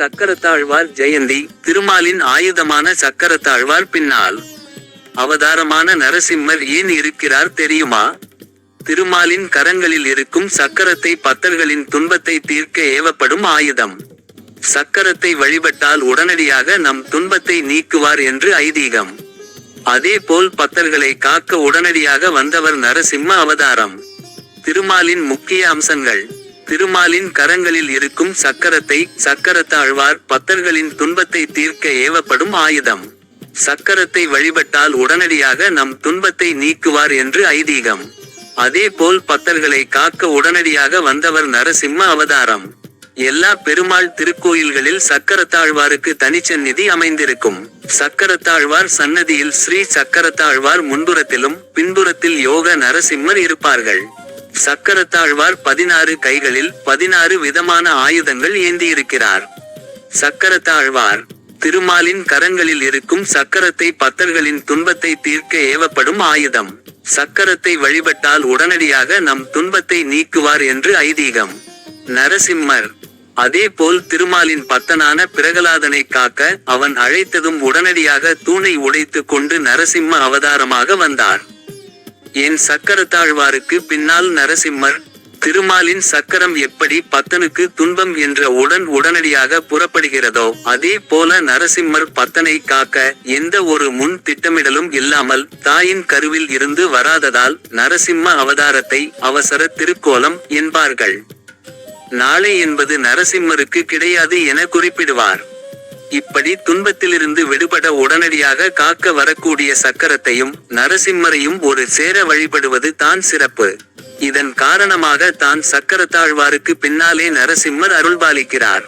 சக்கரத்தாழ்வார் ஜெயந்தி திருமாலின் ஆயுதமான சக்கரத்தாழ்வார் பின்னால். அவதாரமான நரசிம்மர் ஏன் இருக்கிறார் தெரியுமா? திருமாலின் கரங்களில் இருக்கும் சக்கரத்தை பத்தர்களின் துன்பத்தை தீர்க்க ஏவப்படும் ஆயுதம். சக்கரத்தை வழிபட்டால் உடனடியாக நம் துன்பத்தை நீக்குவார் என்று ஐதீகம். அதே போல் பத்தர்களை காக்க உடனடியாக வந்தவர் நரசிம்ம அவதாரம். திருமாலின் முக்கிய அம்சங்கள். திருமாலின் கரங்களில் இருக்கும் சக்கரத்தை சக்கரத்தாழ்வார் பத்தர்களின் துன்பத்தை தீர்க்க ஏவப்படும் ஆயுதம். சக்கரத்தை வழிபட்டால் உடனடியாக நம் துன்பத்தை நீக்குவார் என்று ஐதீகம். அதேபோல் பத்தர்களை காக்க உடனடியாக வந்தவர் நரசிம்ம அவதாரம். எல்லா பெருமாள் திருக்கோயில்களில் சக்கரத்தாழ்வாருக்கு தனிச்சந்நிதி அமைந்திருக்கும். சக்கரத்தாழ்வார் சன்னதியில் ஸ்ரீ சக்கரத்தாழ்வார் முன்புறத்திலும் பின்புறத்தில் யோக நரசிம்மர் இருப்பார்கள். சக்கரத்தாழ்வார் பதினாறு கைகளில் பதினாறு விதமான ஆயுதங்கள் ஏந்தியிருக்கிறார். சக்கரத்தாழ்வார் திருமாலின் கரங்களில் இருக்கும் சக்கரத்தை பத்தர்களின் துன்பத்தை தீர்க்க ஏவப்படும் ஆயுதம். சக்கரத்தை வழிபட்டால் உடனடியாக நம் துன்பத்தை நீக்குவார் என்று ஐதீகம். நரசிம்மர் அதேபோல் திருமாலின் பத்தனான பிரகலாதனை காக்க அவன் அழைத்ததும் உடனடியாக தூணை உடைத்துக் கொண்டு நரசிம்ம அவதாரமாக வந்தார். என் சக்கரத்தாழ்வாருக்கு பின்னால் நரசிம்மர் திருமாலின் சக்கரம் எப்படி பத்தனுக்கு துன்பம் என்ற உடன் உடனடியாக புறப்படுகிறதோ அதே போல நரசிம்மர் பத்தனை காக்க எந்த ஒரு முன் திட்டமிடலும் இல்லாமல் தாயின் கருவில் இருந்து வராததால் நரசிம்ம அவதாரத்தை அவசர திருக்கோலம் என்பார்கள். நாளை என்பது நரசிம்மருக்கு கிடையாது என குறிப்பிடுவார். இப்படி துன்பத்திலிருந்து விடுபட உடனடியாக காக்க வரக்கூடிய சக்கரத்தையும் நரசிம்மரையும் ஒரு சேர வழிபடுவது தான் சிறப்பு. இதன் காரணமாக தான் சக்கரத்தாழ்வாருக்கு பின்னாலே நரசிம்மர் அருள்பாலிக்கிறார்.